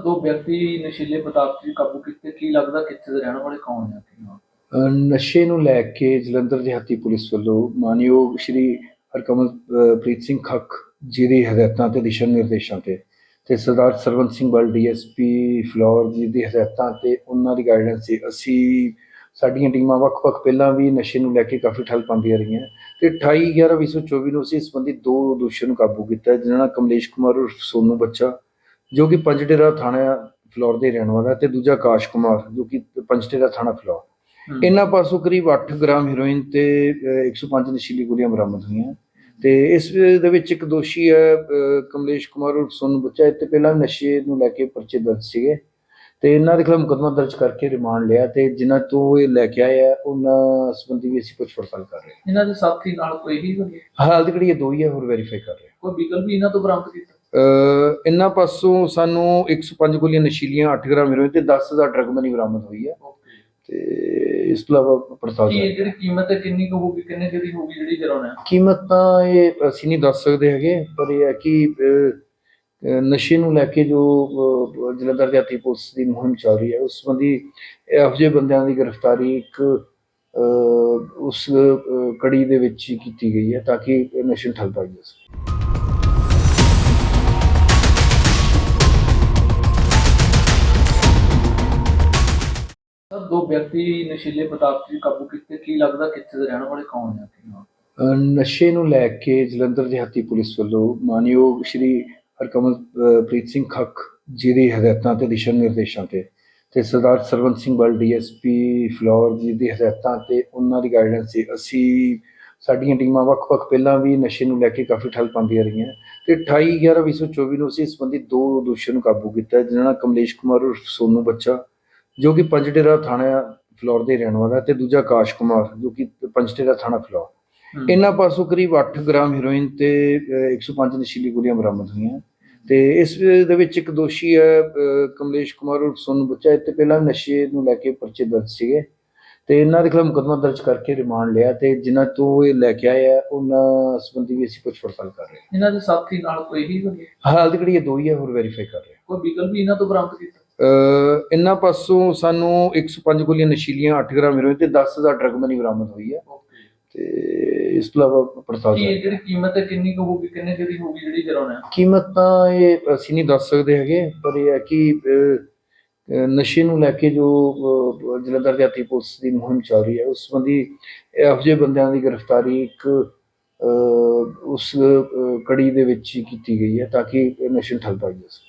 ਦੋ ਵਿਅਕਤੀ ਨਸ਼ੀਲੇ ਪਦਾਰਥ ਦੀ ਕਾਬੂ ਕੀਤੇ ਕੀ ਲੱਗਦਾ ਕਿੱਥੇ ਦੇ ਰਹਿਣ ਵਾਲੇ ਕੌਣ ਨੇ ਕੀ ਨਾਮ? ਅ, ਨਸ਼ੇ ਨੂੰ ਲੈ ਕੇ ਜਲੰਧਰ ਦਿਹਾਤੀ ਪੁਲਿਸ ਵੱਲੋਂ ਮਾਨਯੋਗ ਸ਼੍ਰੀ ਹਰਕਮਲ ਅ, ਪ੍ਰੀਤ ਸਿੰਘ ਖੱਖ ਜੀ ਦੀ ਹਦਾਇਤਾਂ ਤੇ ਦਿਸ਼ਾ ਨਿਰਦੇਸ਼ਾਂ ਤੇ ਤੇ ਸਰਦਾਰ ਸਰਵੰਤ ਸਿੰਘ ਬਲ ਡੀਐਸਪੀ ਫਲੋਰ ਜੀ ਦੀ ਹਦਾਇਤਾਂ ਤੇ ਉਹਨਾਂ ਦੀ ਗਾਈਡੈਂਸ ਤੇ ਅਸੀਂ ਸਾਡੀਆਂ ਟੀਮਾਂ ਵੱਖ-ਵੱਖ ਪਹਿਲਾਂ ਵੀ ਨਸ਼ੇ ਨੂੰ ਲੈ ਕੇ ਕਾਫੀ ਠੱਲ ਪਾਉਂਦੀਆਂ ਰਹੀਆਂ ਤੇ 28 11 2024 ਨੂੰ ਅਸੀਂ ਇਸ ਸੰਬੰਧੀ ਦੋ ਦੋਸ਼ੀਆਂ ਨੂੰ ਕਾਬੂ ਕੀਤਾ ਜਿਨ੍ਹਾਂ ਨਾਲ ਕਮਲੇਸ਼ ਕੁਮਾਰ ਉਰਫ ਸੋਨੂ ਬੱਚਾ ਜੋ ਕਿ ਪੰਜਡੇਰਾ ਥਾਣਾ ਫਲੋਰ ਦੇ ਰਹਿਣ ਵਾਲਾ ਹੈ ਤੇ ਦੂਜਾ ਆਕਾਸ਼ ਕੁਮਾਰ ਜੋ ਕਿ ਪੰਜਡੇਰਾ ਥਾਣਾ ਫਲੋਰ। ਇਹਨਾਂ ਪਾਸੋਂ ਕਰੀਬ 8 ਗ੍ਰਾਮ ਹੈਰੋਇਨ ਤੇ ਅਹ, 105 ਨਸ਼ੀਲੀ ਗੋਲੀਆਂ ਬਰਾਮਦ ਹੋਈਆਂ। ਤੇ ਇਸ ਦੇ ਵਿੱਚ ਇੱਕ ਦੋਸ਼ੀ ਹੈ ਕਮਲੇਸ਼ ਕੁਮਾਰ ਉਰਫ ਸੋਨੂੰ ਬੱਚਾ। ਇਹ ਤੇ ਪਹਿਲਾਂ ਨਸ਼ੇ ਨੂੰ ਲੈ ਕੇ ਪਰਚੇ ਦਰਜ ਸੀਗੇ। ਤੇ ਇਹਨਾਂ ਦੇ ਖਿਲਾਫ ਮੁਕੱਦਮਾ ਦਰਜ ਕਰਕੇ ਰਿਮਾਂਡ ਲਿਆ ਤੇ ਜਿਨ੍ਹਾਂ ਤੋਂ ਇਹ ਲੈ ਕੇ ਆਏ ਆ ਉਹਨਾਂ ਸੰਬੰਧੀ ਵੀ ਅਸੀਂ ਪੁੱਛ ਪੜਤਾਲ ਕਰ ਰਹੇ ਇਹਨਾਂ ਦੇ ਸਾਥੀ ਨਾਲ ਕੋਈ ਹੀ ਹੋਈ ਹਾਂ? ਹਾਲ ਦੀ ਘੜੀ ਇਹ ਦੋ ਹੀ ਹੈ ਹੋਰ ਵੈਰੀਫਾਈ ਕਰ ਰਹੇ ਹਾਂ। ਕੋਈ ਵਿਕਲ ਵੀ ਇਹਨਾਂ ਤੋਂ ਬਰਾਮਦ ਕੀਤਾ? ਇਹਨਾਂ ਪਾਸੋਂ ਸਾਨੂੰ 105 ਗੋਲੀਆਂ ਨਸ਼ੀਲੀਆਂ 8 ਗ੍ਰਾਮ ਹੈਰੋਇਨ ਤੇ 10000 ਡਰਗ ਮਨੀ ਬਰਾਮਦ ਹੋਈ ਹੈ। ਤੇ ਇਸ ਤੋਂ ਇਲਾਵਾ ਪੜਤਾਲ ਕੀ ਜਿਹੜੀ ਕੀਮਤ ਹੈ ਕਿੰਨੀ ਕੁ ਹੋਊਗੀ ਕਿੰਨੇ ਦੀ ਹੋਊਗੀ ਜਿਹੜੀ ਜਰਾਉਣਾ ਕੀਮਤ ਤਾਂ ਇਹ ਅਸੀਂ ਨਹੀਂ ਦੱਸ ਸਕਦੇ ਹੈਗੇ ਪਰ ਇਹ ਹੈ ਕਿ ਨਸ਼ੇ ਨੂੰ ਲੈ ਕੇ ਜੋ ਜਲੰਧਰ ਦਿਹਾਤੀ ਪੁਲਿਸ ਦੀ ਮੁਹਿੰਮ ਚੱਲ ਰਹੀ ਹੈ ਉਸ ਸੰਬੰਧੀ ਇਹੋ ਜਿਹੇ ਬੰਦਿਆਂ ਦੀ ਗ੍ਰਿਫਤਾਰੀ ਇੱਕ ਉਸ ਕੜੀ ਦੇ ਵਿੱਚ ਹੀ ਕੀਤੀ ਗਈ ਹੈ ਤਾਂ ਕਿ ਨਸ਼ੇ ਠੱਲ ਪਾਈ ਜਾ ਸਕੇ। ਸਰ ਦੋ ਵਿਅਕਤੀ ਨਸ਼ੀਲੇ ਪਦਾਰਥ ਦੀ ਕਾਬੂ ਕੀਤੇ ਕੀ ਲੱਗਦਾ ਕਿੱਥੇ ਦੇ ਰਹਿਣ ਵਾਲੇ ਕੌਣ ਨੇ ਅਹ, ਨਸ਼ੇ ਨੂੰ ਲੈ ਕੇ ਜਲੰਧਰ ਦਿਹਾਤੀ ਪੁਲਿਸ ਵੱਲੋਂ ਮਾਨਯੋਗ ਸ਼੍ਰੀ ਹਰਕਮਲ ਅਹ, ਪ੍ਰੀਤ ਸਿੰਘ ਖੱਖ ਜੀ ਦੀ ਹਦਾਇਤਾਂ ਤੇ ਦਿਸ਼ਾ ਨਿਰਦੇਸ਼ਾਂ ਤੇ ਤੇ ਸਰਦਾਰ ਸਰਵੰਤ ਸਿੰਘ ਬਲ ਡੀਐਸਪੀ ਫਲੋਰ ਜੀ ਦੀ ਹਦਾਇਤਾਂ ਤੇ ਉਹਨਾਂ ਦੀ ਗਾਈਡੈਂਸ ਤੇ ਅਸੀਂ ਸਾਡੀਆਂ ਟੀਮਾਂ ਵੱਖ-ਵੱਖ ਪਹਿਲਾਂ ਵੀ ਨਸ਼ੇ ਨੂੰ ਲੈ ਕੇ ਕਾਫੀ ਠੱਲ ਪਾਉਂਦੀਆਂ ਰਹੀਆਂ। ਤੇ 28 11 2024 ਨੂੰ ਅਸੀਂ ਇਸ ਸੰਬੰਧੀ ਦੋ ਦੋਸ਼ੀਆਂ ਨੂੰ ਕਾਬੂ ਕੀਤਾ ਜਿਨ੍ਹਾਂ ਨਾਲ ਕਮਲੇਸ਼ ਕੁਮਾਰ ਉਰਫ ਸੋਨੂ ਬੱਚਾ ਜੋ ਕਿ ਪੰਜਡੇਰਾ ਥਾਣਾ ਫਲੋਰ ਦੇ ਰਹਿਣ ਵਾਲਾ ਹੈ ਤੇ ਦੂਜਾ ਆਕਾਸ਼ ਕੁਮਾਰ ਜੋ ਕਿ ਪੰਜਡੇਰਾ ਥਾਣਾ ਫਲੋਰ। ਇਹਨਾਂ ਪਾਸੋਂ ਕਰੀਬ 8 ਗ੍ਰਾਮ ਹੈਰੋਇਨ ਤੇ ਅਹ, 105 ਨਸ਼ੀਲੀ ਗੋਲੀਆਂ ਬਰਾਮਦ ਹੋਈਆਂ। ਤੇ ਇਸ ਦੇ ਵਿੱਚ ਇੱਕ ਦੋਸ਼ੀ ਹੈ ਕਮਲੇਸ਼ ਕੁਮਾਰ ਉਰਫ ਸੋਨੂੰ ਬੱਚਾ। ਇਹ ਤੇ ਪਹਿਲਾਂ ਨਸ਼ੇ ਨੂੰ ਲੈ ਕੇ ਪਰਚੇ ਦਰਜ ਸੀਗੇ। ਤੇ ਇਹਨਾਂ ਦੇ ਖਿਲਾਫ ਮੁਕੱਦਮਾ ਦਰਜ ਕਰਕੇ ਰਿਮਾਂਡ ਲਿਆ ਤੇ ਜਿਨ੍ਹਾਂ ਤੋਂ ਇਹ ਲੈ ਕੇ ਆਏ ਆ ਉਹਨਾਂ ਸੰਬੰਧੀ ਵੀ ਅਸੀਂ ਪੁੱਛ ਪੜਤਾਲ ਕਰ ਰਹੇ ਇਹਨਾਂ ਦੇ ਸਾਥੀ ਨਾਲ ਕੋਈ ਹੀ ਹਾਂ? ਹਾਲ ਇਹ ਦੋ ਹੀ ਹੈ ਹੋਰ ਵੈਰੀਫਾਈ ਕਰ ਰਹੇ ਕੋਈ ਵਿਕਲ ਵੀ ਇਹਨਾਂ ਤੋਂ ਬਰਾਮਦ ਕੀਤਾ? ਹਾਂ ਇਹਨਾਂ ਪਾਸੋਂ ਸਾਨੂੰ 105 ਗੋਲੀਆਂ ਨਸ਼ੀਲੀਆਂ 8 ਗ੍ਰਾਮ ਹੈਰੋਇਨ ਤੇ 10000 ਡਰਗ ਮਨੀ ਬਰਾਮਦ ਹੋਈ ਹੈ। ਤੇ ਇਸ ਤੋਂ ਇਲਾਵਾ ਪੜਤਾਲ ਕੀ ਜਿਹੜੀ ਕੀਮਤ ਹੈ ਕਿੰਨੀ ਕੁ ਹੋਊਗੀ ਕਿੰਨੇ ਦੀ ਹੋਊਗੀ ਜਿਹੜੀ ਜਰਾਉਣਾ ਹੈ? ਕੀਮਤ ਤਾਂ ਇਹ ਅਸੀਂ ਨਹੀਂ ਦੱਸ ਸਕਦੇ ਹੈਗੇ ਪਰ ਇਹ ਹੈ ਕਿ ਨਸ਼ੇ ਨੂੰ ਲੈ ਕੇ ਜੋ ਜਲੰਧਰ ਦਿਹਾਤੀ ਪੁਲਿਸ ਦੀ ਮੁਹਿੰਮ ਚੱਲ ਰਹੀ ਹੈ ਉਸ ਸੰਬੰਧੀ ਇਹੋ ਜਿਹੇ ਬੰਦਿਆਂ ਦੀ ਗ੍ਰਿਫਤਾਰੀ ਇੱਕ ਉਸ ਕੜੀ ਦੇ ਵਿੱਚ ਹੀ ਕੀਤੀ ਗਈ ਹੈ ਤਾਂ ਕਿ ਨਸ਼ੇ ਠੱਲ ਪਾਈ ਜਾ ਸਕੇ।